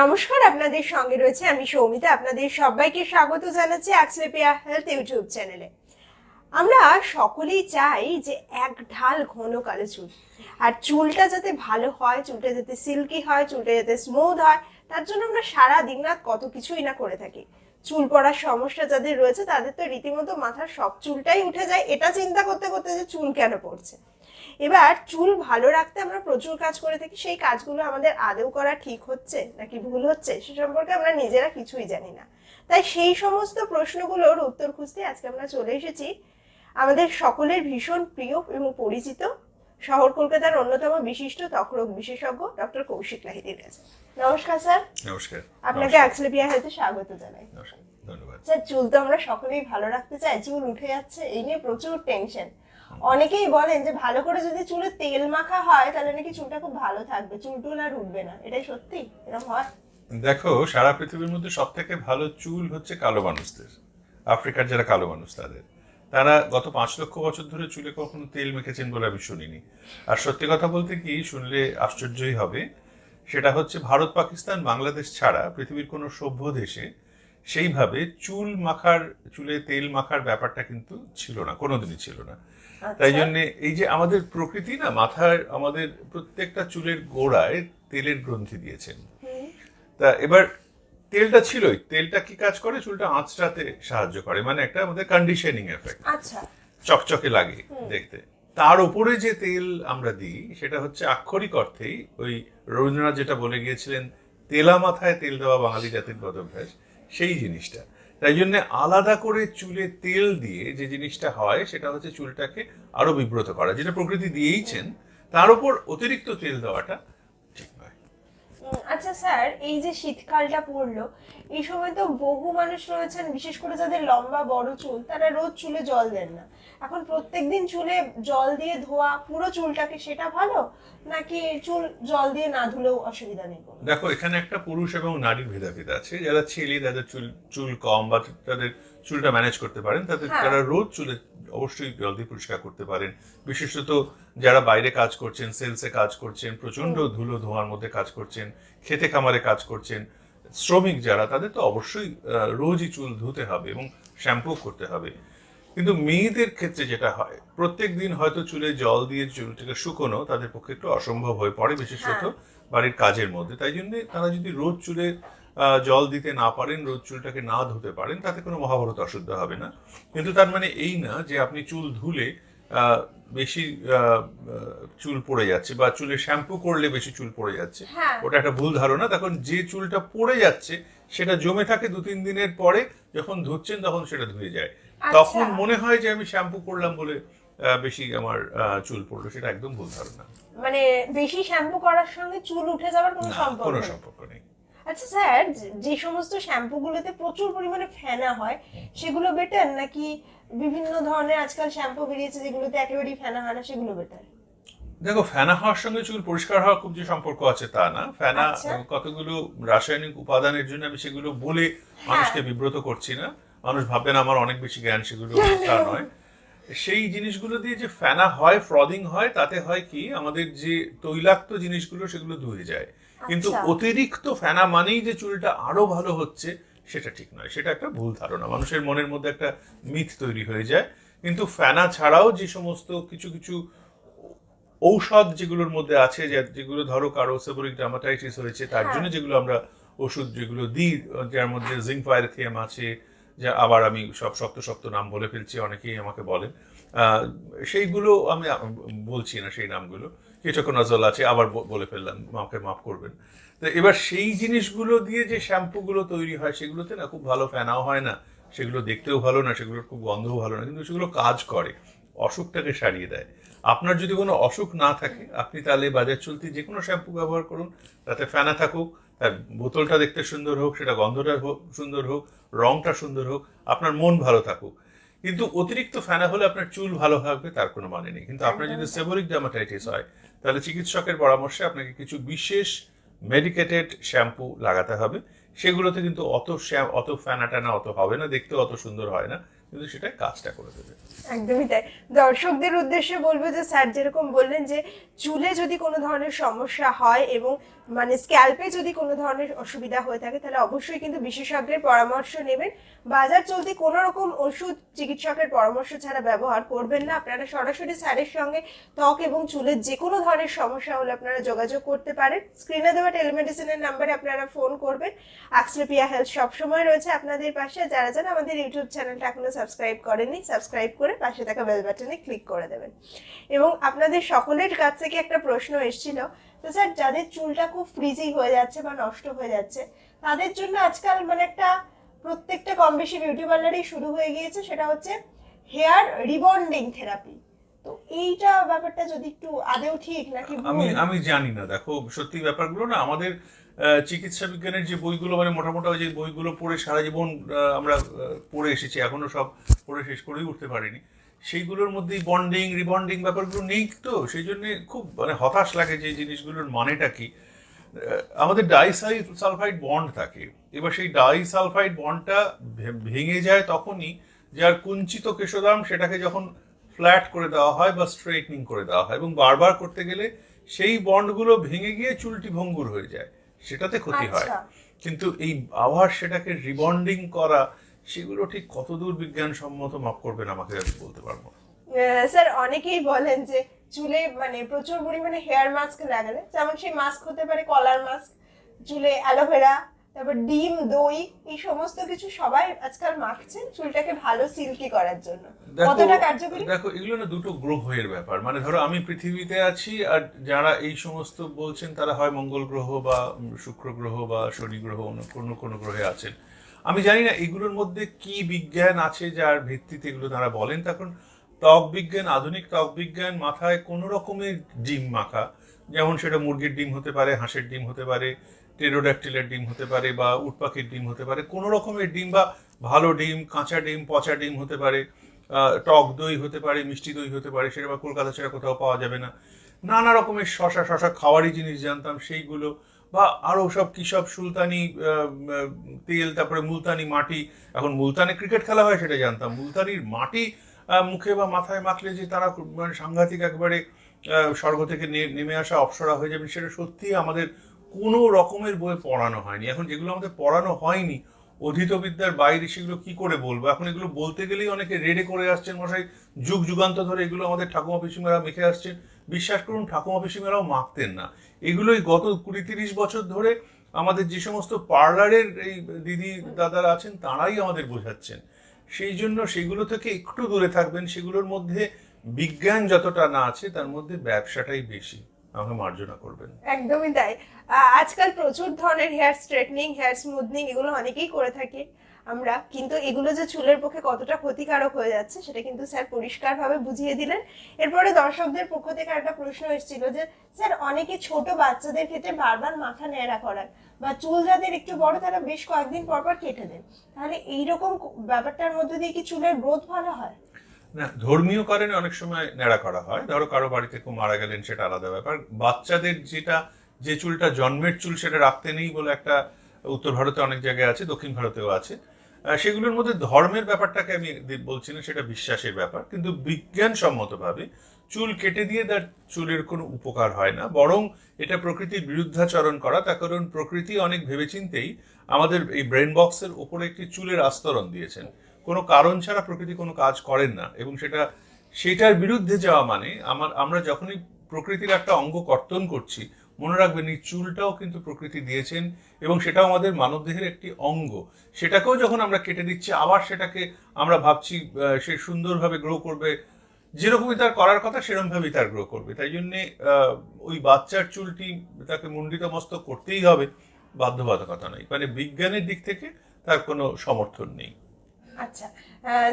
নমস্কার, আপনাদের সঙ্গে রয়েছে আমি সৌমিতা। আপনাদের সবাইকে স্বাগত জানাচ্ছি অ্যাক্সলেপিয়া হেলথ ইউটিউব চ্যানেলে। আমরা সকলেই চাই যে এক ঢাল ঘন কালো চুল। আর চুলটা যাতে ভালো হয়, চুলটা যাতে সিল্কি হয়, চুলটা যাতে স্মুথ হয়, তার জন্য আমরা সারা দিন রাত কত কিছুই না করে থাকি। চুল পড়ার সমস্যা যাদের রয়েছে, তাদের তো রীতিমতো মাথার সব চুলটাই উঠে যায়। এটা চিন্তা করতে করতে যে চুল কেন পড়ছে? এবার চুল ভালো রাখতে আমরা প্রচুর কাজ করে থাকি সেই কাজগুলো আমাদের আদৌ করা ঠিক হচ্ছে নাকি ভুল হচ্ছে সে সম্পর্কে আমরা নিজেরা কিছুই জানি না। তাই সেই সমস্ত প্রশ্নগুলোর উত্তর খুঁজতে আজকে আমরা চলে এসেছি আমাদের সকলের ভীষণ প্রিয় এবং পরিচিত শহর কলকাতার অন্যতম বিশিষ্ট ত্বকরোগ বিশেষজ্ঞ ডক্টর কৌশিক লাহিদির কাছে। নমস্কার স্যার। নমস্কার। আপনাকে অ্যাক্সলেপিয়া হেলথে স্বাগত জানাই। নমস্কার। ধন্যবাদ। স্যার চুল তো আমরা সকলেই ভালো রাখতে চাই চুল উঠে যাচ্ছে এই নিয়ে প্রচুর টেনশন অনেকেই বলেন যে ভালো করে যদি চুলে তেল মাখা হয়, তাহলে নাকি চুলটা খুব ভালো থাকবে। চুল টুল আর উঠবে না। এটাই সত্যি? এরকম হয়? দেখো, সারা পৃথিবীর মধ্যে সব থেকে ভালো চুল হচ্ছে কালো মানুষদের। আফ্রিকার যারা কালো মানুষ, তাদের। তারা গত পাঁচ লক্ষ বছর ধরে চুলে কখনো তেল মেখেছেন বলে আমি শুনিনি। আর সত্যি কথা বলতে কি, শুনলে আশ্চর্যই হবে। সেটা হচ্ছে ভারত, পাকিস্তান, বাংলাদেশ ছাড়া পৃথিবীর কোনো সভ্য দেশে সেইভাবে চুল মাখার, চুলে তেল মাখার ব্যাপারটা কিন্তু ছিল না, কোনোদিনই ছিল না। তাই আচ্ছা। জন্য এই যে আমাদের প্রকৃতি না মাথার আমাদের প্রত্যেকটা চুলের গোড়ায় তেলের গ্রন্থি দিয়েছেন। তা এবার তেলটা ছিলই তেলটা কি কাজ করে? চুলটা আঁচড়াতে সাহায্য করে মানে একটা আমাদের কন্ডিশনিং এফেক্ট আচ্ছা। চকচকে লাগে দেখতে। তার উপরে যে তেল আমরা দিই সেটা হচ্ছে আক্ষরিক অর্থেই ওই রবীন্দ্রনাথ যেটা বলে গিয়েছিলেন তেলা মাথায় তেল দেওয়া বাঙালি জাতির বদভ্যাস সেই জিনিসটা। তাই জন্য আলাদা করে চুলে তেল দিয়ে যে জিনিসটা হয়, সেটা হচ্ছে চুলটাকে আরও বিব্রত করা, যেটা প্রকৃতি দিয়েইছেন, তার উপর অতিরিক্ত তেল দেওয়াটা ঠিক নয় উম, আচ্ছা স্যার, এই যে শীতকালটা পড়ল, এই সময় তো বহু মানুষ রয়েছেন, বিশেষ করে যাদের লম্বা বড় চুল, তারা রোজ চুলে জল দেন না। এখন প্রত্যেক দিন চুলে জল দিয়ে ধোয়া, পুরো চুলটাকে সেটা ভালো? নাকি চুল জল দিয়ে না ধুলেও অসুবিধা নেই? দেখো, এখানে একটা পুরুষ এবং নারীর ভেদাভেদ আছে। যারা ছেলে, তাদের চুল চুল কম বা তাদের চুলটা ম্যানেজ করতে পারেন। তাদের হ্যাঁ। তারা রোজ চুলে অবশ্যই জল দিয়ে পরিষ্কার করতে পারেন। বিশেষত যারা বাইরে কাজ করছেন সেলসে কাজ করছেন প্রচণ্ড ধুলো ধোঁয়ার মধ্যে কাজ করছেন খেতে খামারে কাজ করছেন শ্রমিক যারা তাদের তো অবশ্যই রোজই চুল ধুতে হবে এবং শ্যাম্পু করতে হবে। কিন্তু মেয়েদের ক্ষেত্রে যেটা হয় প্রত্যেক দিন হয়তো চুলে জল দিয়ে চুলটাকে শুকোনো তাদের পক্ষে একটু অসম্ভব হয়ে পড়ে বিশেষত হ্যাঁ। বাড়ির কাজের মধ্যে। তাই জন্য তারা যদি রোজ চুলে জল দিতে না পারেন রোজ চুলটাকে না ধুতে পারেন তাতে কোনো মহাভারত অশুদ্ধ হবে না। কিন্তু তার মানে এই না যে আপনি চুল ধুলে বেশি চুল পড়ে যাচ্ছে বা চুলে শ্যাম্পু করলে বেশি চুল পড়ে যাচ্ছে হ্যাঁ। ওটা একটা ভুল ধারণা। তখন যে চুলটা পড়ে যাচ্ছে সেটা জমে থাকে দু তিন দিনের পরে যখন ধুচ্ছেন তখন সেটা ধুয়ে যায়। আচ্ছা। তখন মনে হয় যে আমি শ্যাম্পু করলাম বলে আহ, বেশি আমার আহ, চুল পড়ল সেটা একদম ভুল ধারণা। মানে বেশি শ্যাম্পু করার সঙ্গে চুল উঠে যাওয়ার কোনো সম্পর্ক কোনো সম্পর্ক নেই। আচ্ছা স্যার যে- সমস্ত শ্যাম্পুগুলোতে প্রচুর পরিমাণে ফেনা হয় সেগুলো বেটার নাকি বিভিন্ন ধরনের আজকাল শ্যাম্পু বেরিয়েছে যেগুলোতে একেবারেই ফেনা হয় না সেগুলো বেটার দেখো ফেনা হওয়ার সঙ্গে চুল পরিষ্কার হওয়ার খুব যে সম্পর্ক আছে তা না। ফেনা আচ্ছা। কতগুলো রাসায়নিক উপাদানের জন্য আমি সেগুলো বলে মানুষকে বিব্রত করছি না। মানুষ ভাববেন আমার অনেক বেশি জ্ঞান সেগুলো তা নয়। সেই জিনিসগুলো দিয়ে যে ফেনা হয় ফ্রদিং হয় তাতে হয় কি আমাদের যে তৈলাক্ত জিনিসগুলো সেগুলো ধুয়ে যায়। কিন্তু আচ্ছা। অতিরিক্ত ফেনা মানেই যে চুলটা আরও ভালো হচ্ছে সেটা ঠিক নয়। সেটা একটা ভুল ধারণা। মানুষের মনের মধ্যে একটা মিথ তৈরি হয়ে যায়। কিন্তু ফেনা ছাড়াও যে সমস্ত কিছু কিছু ঔষধ যেগুলোর মধ্যে আছে যেগুলো ধরো কারও সেবরিক ডার্মাটাইটিস হয়েছে তার জন্য যেগুলো আমরা ওষুধ যেগুলো দিই যার মধ্যে জিঙ্ক পাইরেথিয়াম আছে যা আবার আমি সব শক্ত শক্ত নাম বলে ফেলছি অনেকেই আমাকে বলেন। আহ, সেইগুলো আমি বলছি না সেই নামগুলো। কেটোকোনাজল আছে আবার বলে ফেললাম আমাকে মাফ করবেন। তো এবার সেই জিনিসগুলো দিয়ে যে শ্যাম্পুগুলো তৈরি হয় সেগুলোতে না খুব ভালো ফেনাও হয় না সেগুলো দেখতেও ভালো না সেগুলোর খুব গন্ধও ভালো না কিন্তু সেগুলো কাজ করে অসুখটাকে সারিয়ে দেয়। আপনার যদি কোনো অসুখ না থাকে আপনি তাহলে বাজার চলতি যে কোনো শ্যাম্পু ব্যবহার করুন তাতে ফেনা থাকুক তার বোতলটা দেখতে সুন্দর হোক সেটা গন্ধটা হোক সুন্দর হোক রংটা সুন্দর হোক আপনার মন ভালো থাকুক। কিন্তু অতিরিক্ত ফেনা হলে আপনার চুল ভালো থাকবে তার কোনো মানে নেই। কিন্তু আপনার যদি সেবরিক ডার্মাটাইটিস হয় তাহলে চিকিৎসকের পরামর্শে আপনাকে কিছু বিশেষ মেডিকেটেড শ্যাম্পু লাগাতে হবে। সেগুলোতে কিন্তু অত অত ফ্যানাটানা টানা অত হবে না, দেখতে অত সুন্দর হয় না। কিন্তু সেটা কাজটা করে দেবে। একদমই তাই। দর্শকদের উদ্দেশ্যে বলব যে স্যার যেরকম বললেন যে চুলে যদি কোনো ধরনের সমস্যা হয় এবং মানে স্ক্যাল্পে যদি কোনো ধরনের অসুবিধা হয়ে থাকে, তাহলে অবশ্যই কিন্তু বিশেষজ্ঞের পরামর্শ নেবেন। বাজার চলতি কোনো রকম ওষুধ চিকিৎসকের পরামর্শ ছাড়া ব্যবহার করবেন না। আপনারা সরাসরি স্যারের সঙ্গে ত্বক এবং চুলের যে কোনো ধরনের সমস্যা হলে আপনারা যোগাযোগ করতে পারেন। স্ক্রিনে দেওয়া টেলিমেডিসিনের নাম্বারে আপনারা ফোন করবেন। অ্যাক্সলেপিয়া হেলথ সবসময় রয়েছে আপনাদের পাশে। যারা যারা আমাদের ইউটিউব চ্যানেলটা এখনও সাবস্ক্রাইব করেননি সাবস্ক্রাইব করে পাশে থাকা বেল বাটনে ক্লিক করে দেবেন। এবং আপনাদের সকলের কাছ থেকে একটা প্রশ্ন এসেছিল তো স্যার যাদের চুলটা খুব ফ্রিজি হয়ে যাচ্ছে বা নষ্ট হয়ে যাচ্ছে তাদের জন্য আজকাল মানে একটা প্রত্যেকটা কম বেশি বিউটি পার্লারেই শুরু হয়ে গিয়েছে সেটা হচ্ছে হেয়ার রিবন্ডিং থেরাপি তো এইটা ব্যাপারটা যদি একটু আদেও ঠিক নাকি আমি আমি জানি না দেখো সত্যি ব্যাপারগুলো না আমাদের চিকিৎসা বিজ্ঞানের যে বইগুলো মানে মোটামুটি যে বইগুলো পড়ে সারা জীবন আমরা পড়ে এসেছি, এখনও সব পড়ে শেষ করেই উঠতে পারিনি। সেইগুলোর মধ্যেই বন্ডিং রিবন্ডিং ব্যাপারগুলো নেই তো? সেই জন্যে খুব মানে হতাশ লাগে যে জিনিসগুলোর মানেটা কি। আমাদের ডাইসাই সালফাইড বন্ড থাকে। এবার সেই ডাইসালফাইড বন্ডটা ভেঙে যায় তখনই যার কুঞ্চিত কেশোদাম সেটাকে যখন ফ্ল্যাট করে দেওয়া হয় বা স্ট্রেটনিং করে দেওয়া হয় এবং বারবার করতে গেলে সেই বন্ডগুলো ভেঙে গিয়ে চুলটি ভঙ্গুর হয়ে যায়। সেটাতে ক্ষতি হয় আচ্ছা। কিন্তু এই আবার সেটাকে রিবন্ডিং করা সেগুলো ঠিক কতদূর বিজ্ঞানসম্মত মাপ করবেন আমাকে আমি বলতে পারব স্যার অনেকেই বলেন যে চুলে মানে প্রচুর পরিমাণে হেয়ার মাস্ক লাগালে যেমন সেই মাস্ক হতে পারে কলার মাস্ক চুলে অ্যালোভেরা তারপর ডিম দই এই সমস্ত কিছু সবাই আজকাল মাখছেন চুলটাকে ভালো সিল্কি করার জন্য। কতটা কার্যকরী? দেখো এগুলো না দুটো গ্রহের ব্যাপার। মানে ধরো আমি পৃথিবীতে আছি আর যারা এই সমস্ত বলছেন তারা হয় মঙ্গল গ্রহ বা শুক্র গ্রহ বা শনি গ্রহ অন্য কোনো কোনো গ্রহে আছেন। আমি জানি না এগুলোর মধ্যে কি বিজ্ঞান আছে যার ভিত্তিতে এগুলো তারা বলেন। তখন ত্বক বিজ্ঞান আধুনিক ত্বক বিজ্ঞান মাথায় কোনো রকমের ডিম মাখা। যেমন সেটা মুরগির ডিম হতে পারে হাঁসের ডিম হতে পারে টেরোডাক্টিলের ডিম হতে পারে বা উটপাখির ডিম হতে পারে, কোনো রকমের ডিম বা ভালো ডিম, কাঁচা ডিম, পচা ডিম হতে পারে টক দই হতে পারে, মিষ্টি দই হতে পারে, সেটা বা কলকাতা ছাড়া কোথাও পাওয়া যাবে না। নানা রকমের শশা শশা খাওয়ারই জিনিস জানতাম সেইগুলো। বা আরও সব কি সব সুলতানি তেল, তারপরে মুলতানি মাটি। এখন মুলতানে ক্রিকেট খেলা হয় সেটা জানতাম। মুলতানির মাটি মুখে বা মাথায় মাখলে যে তারা মানে সাংঘাতিক একবারে স্বর্গ থেকে নেমে আসা অপসরা হয়ে যাবে, সেটা সত্যিই আমাদের কোনো রকমের বই পড়ানো হয়নি। এখন যেগুলো আমাদের পড়ানো হয়নি অধীত বিদ্যার বাইরে সেগুলো কি করে বলব? এখন এগুলো বলতে গেলেই অনেকে রেডে করে আসছেন মশাই। যুগ যুগান্ত ধরে এগুলো আমাদের ঠাকুমা পিসিমারা মেখে আসছেন। বিশ্বাস করুন, ঠাকুমা পিসিমারাও মাখতেন না। এগুলোই গত কুড়ি তিরিশ বছর ধরে আমাদের যে সমস্ত পার্লারের এই দিদি দাদারা আছেন, তারাই আমাদের বোঝাচ্ছেন। সেই জন্য সেগুলো থেকে একটু দূরে থাকবেন। সেগুলোর মধ্যে বিজ্ঞান যতটা না আছে, তার মধ্যে ব্যবসাটাই বেশি। আমাকে মার্জনা করবেন। একদমই তাই। আজকাল প্রচুর ধরনের হেয়ার স্ট্রেটনিং হেয়ার স্মুথনিং এগুলো অনেকেই করে থাকে আমরা। কিন্তু এগুলো যে চুলের পক্ষে কতটা ক্ষতিকারক হয়ে যাচ্ছে সেটা কিন্তু স্যার পরিষ্কারভাবে বুঝিয়ে দিলেন। এরপরে দর্শকদের পক্ষ থেকে একটা প্রশ্ন এসেছিল যে, স্যার, অনেকে ছোট বাচ্চাদের ক্ষেত্রে বারবার মাথা ন্যাড়া করান বা চুল যাদের একটু বড় তারা বেশ কয়েকদিন পর পর কেটে দেন তাহলে এইরকম ব্যাপারটার মধ্যে দিয়ে কি চুলের গ্রোথ ভালো হয়? না, ধর্মীয় কারণে অনেক সময় ন্যাড়া করা হয়। ধরো কারও বাড়িতে কেউ মারা গেলেন, সেটা আলাদা ব্যাপার। বাচ্চাদের যেটা, যে চুলটা জন্মের চুল সেটা রাখতে নেই বলে একটা উত্তর ভারতে অনেক জায়গায় আছে, দক্ষিণ ভারতেও আছে। সেগুলোর মধ্যে ধর্মের ব্যাপারটাকে আমি বলছি না, সেটা বিশ্বাসের ব্যাপার। কিন্তু বিজ্ঞানসম্মতভাবে চুল কেটে দিয়ে তার চুলের কোনো উপকার হয় না, বরং এটা প্রকৃতির বিরুদ্ধাচরণ করা। তার কারণ প্রকৃতি অনেক ভেবেচিন্তেই আমাদের এই ব্রেন বক্সের ওপরে একটি চুলের আস্তরণ দিয়েছেন। কোনো কারণ ছাড়া প্রকৃতি কোনো কাজ করেন না এবং সেটা, সেটার বিরুদ্ধে যাওয়া মানে আমার, আমরা যখনই প্রকৃতির একটা অঙ্গ কর্তন করছি, মনে রাখবেন এই চুলটাও কিন্তু প্রকৃতি দিয়েছেন এবং সেটাও আমাদের মানবদেহের একটি অঙ্গ। সেটাকেও যখন আমরা কেটে দিচ্ছি, আবার সেটাকে আমরা ভাবছি সে সুন্দরভাবে গ্রো করবে, যেরকমই তার করার কথা সেরকমভাবেই তার গ্রো করবে। তাই জন্যে ওই বাচ্চার চুলটি তাকে মুন্ডিত মস্তক করতেই হবে, বাধ্যবাধকতা নয় মানে বিজ্ঞানের দিক থেকে তার কোনো সমর্থন নেই। আচ্ছা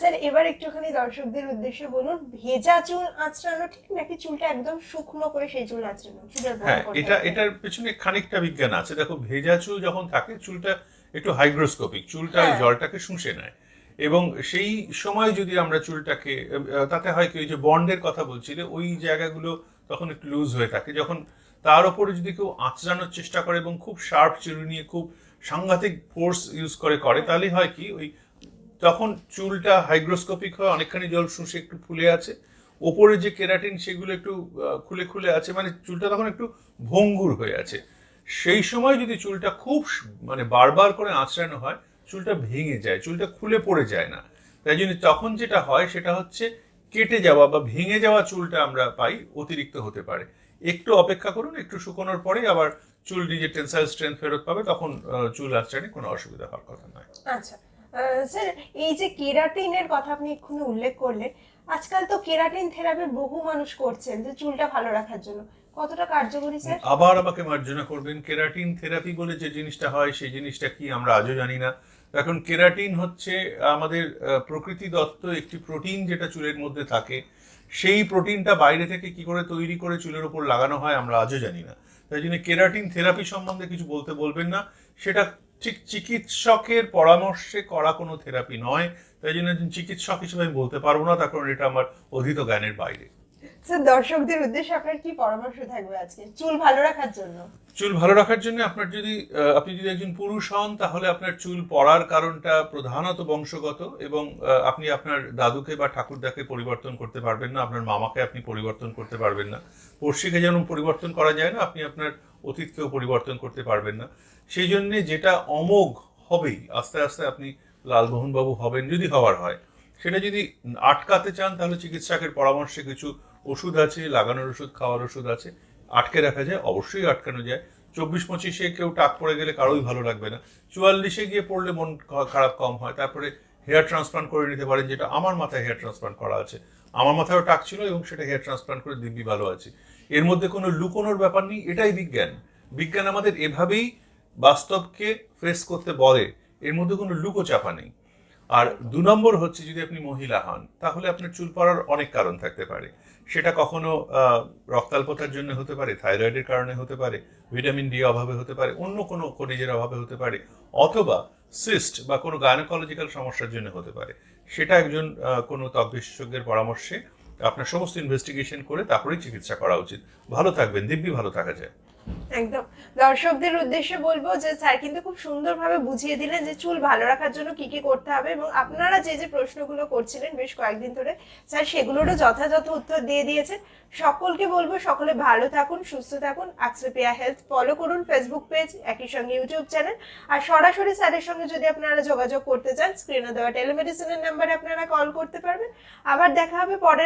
স্যার এবার একটুখানি দর্শকদের উদ্দেশ্যে বলুন ভেজা চুল আঁচড়ানো ঠিক নাকি চুলটা একদম শুকনো করে সেই চুল আঁচড়ানো? চুলের হ্যাঁ এটা এটার পেছনে খানিকটা বিজ্ঞান আছে। দেখো ভেজা চুল যখন থাকে চুলটা একটু হাইগ্রোস্কোপিক চুলটা হ্যাঁ। জলটাকে শুষে নেয়। এবং সেই সময় যদি আমরা চুলটাকে তাতে হয় কি ওই যে বন্ডের কথা বলছিলে ওই জায়গাগুলো তখন একটু লুজ হয়ে থাকে। যখন তার উপরে যদি কেউ আঁচড়ানোর চেষ্টা করে এবং খুব শার্প চিরুনি নিয়ে খুব সাংঘাতিক ফোর্স ইউজ করে করে তাহলে হয় কি ওই তখন চুলটা হাইগ্রোস্কোপিক হয়, অনেকখানি জল শুষে একটু ফুলে আছে। ওপরে যে কেরাটিন সেগুলো একটু খুলে খুলে আছে মানে চুলটা তখন একটু ভঙ্গুর হয়ে আছে। সেই সময় যদি চুলটা খুব মানে বারবার করে আঁচড়ানো হয়, চুলটা ভেঙে যায়, চুলটা খুলে পড়ে যায় না। তাই জন্য তখন যেটা হয়, সেটা হচ্ছে কেটে যাওয়া বা ভেঙে যাওয়া চুলটা আমরা পাই, অতিরিক্ত হতে পারে। একটু অপেক্ষা করুন, একটু শুকোনোর পরে আবার চুল নিজের টেন্সাইল স্ট্রেংথ ফেরত পাবে, তখন চুল আঁচড়ানি কোনো অসুবিধা হওয়ার কথা নয়। আচ্ছা। স্যার এই যে কেরাটিনের কথা আপনি এক্ষুনি উল্লেখ করলেন, আজকাল তো কেরাটিন থেরাপি বহু মানুষ করছেন, যে চুলটা ভালো রাখার জন্য। কতটা কার্যকরী স্যার আবার আমাকে মার্জনা করবেন। কেরাটিন থেরাপি বলে যে জিনিসটা হয়, সেই জিনিসটা কি আমরা আজও জানি না। এখন কেরাটিন হচ্ছে আমাদের প্রকৃতি দত্ত একটি প্রোটিন যেটা চুলের মধ্যে থাকে। সেই প্রোটিনটা বাইরে থেকে কি করে তৈরি করে চুলের উপর লাগানো হয় আমরা আজও জানি না। তাই জন্য কেরাটিন থেরাপি সম্বন্ধে কিছু বলতে বলবেন না। সেটা ঠিক চিকিৎসকের পরামর্শে করা কোনো থেরাপি নয়। তাই জন্য একজন চিকিৎসক হিসেবে আমি বলতে পারব না, তার কারণ এটা আমার অধীত জ্ঞানের বাইরে। দর্শকদের উদ্দেশ্যে আপনার কি পরামর্শ থাকবে আজকে? চুল ভালো রাখার জন্য। চুল ভালো রাখার জন্য আপনার যদি আপনি যদি একজন পুরুষ হন, তাহলে আপনার চুল পড়ার কারণটা প্রধানত বংশগত এবং আপনি আপনার দাদুকে বা ঠাকুরদাকে পরিবর্তন করতে পারবেন না, আপনার মামাকে আপনি পরিবর্তন করতে পারবেন না। পড়শিকে যেমন পরিবর্তন করা যায় না, আপনি আপনার অতীতকেও পরিবর্তন করতে পারবেন না। সেই জন্যে যেটা অমোঘ হবেই, আস্তে আস্তে আপনি লালমোহনবাবু হবেন যদি হওয়ার হয়। সেটা যদি আটকাতে চান, তাহলে চিকিৎসকের পরামর্শে কিছু ওষুধ আছে, লাগানোর ওষুধ, খাওয়ার ওষুধ আছে। আটকে রাখা যায়, অবশ্যই আটকানো যায়। চব্বিশ পঁচিশে কেউ টাক পড়ে গেলে কারোই ভালো লাগবে না। চুয়াল্লিশে গিয়ে পড়লে মন খারাপ কম হয়। তারপরে হেয়ার ট্রান্সপ্লান্ট করে নিতে পারেন, যেটা আমার মাথায় হেয়ার ট্রান্সপ্লান্ট করা আছে। আমার মাথায়ও টাক ছিল এবং সেটা হেয়ার ট্রান্সপ্লান্ট করে দিব্যি ভালো আছে। এর মধ্যে কোনো লুকোনোর ব্যাপার নেই, এটাই বিজ্ঞান। বিজ্ঞান আমাদের এভাবেই বাস্তবকে ফেস করতে বলে। এর মধ্যে কোনো লুকো চাপা নেই। আর দু নম্বর হচ্ছে যদি আপনি মহিলা হন, তাহলে আপনার চুল পড়ার অনেক কারণ থাকতে পারে। সেটা কখনো রক্তাল্পতার জন্য হতে পারে, থাইরয়েডের কারণে হতে পারে, ভিটামিন ডি অভাবে হতে পারে, অন্য কোনো খনিজের অভাবে হতে পারে, অথবা সিস্ট বা কোনো গায়নোকোলজিক্যাল সমস্যার জন্য হতে পারে। সেটা একজন কোনো ত্বক বিশেষজ্ঞের পরামর্শে আপনার সমস্ত ইনভেস্টিগেশন করে তারপরেই চিকিৎসা করা উচিত। ভালো থাকবেন, দিব্যি ভালো থাকা যায়। একদম। দর্শকদের উদ্দেশ্যে বলব যে, স্যার কিন্তু খুব সুন্দরভাবে বুঝিয়ে দিলেন যে, চুল ভালো রাখার জন্য কি কি করতে হবে এবং আপনারা যে যে প্রশ্নগুলো করছিলেন বেশ কয়েকদিন ধরে, স্যার সেগুলোরও যথাযথ উত্তর দিয়ে দিয়েছেন। সকলকে বলব সকলে ভালো থাকুন, সুস্থ থাকুন। আকসেপিয়া হেলথ ফলো করুন ফেসবুক পেজ, একই সঙ্গে ইউটিউব চ্যানেল। আর সরাসরি স্যারের সঙ্গে যদি আপনারা যোগাযোগ করতে চান স্ক্রিনে দেওয়া টেলিমেডিসিনের নাম্বারে আপনারা কল করতে পারবেন। আবার দেখা হবে পরের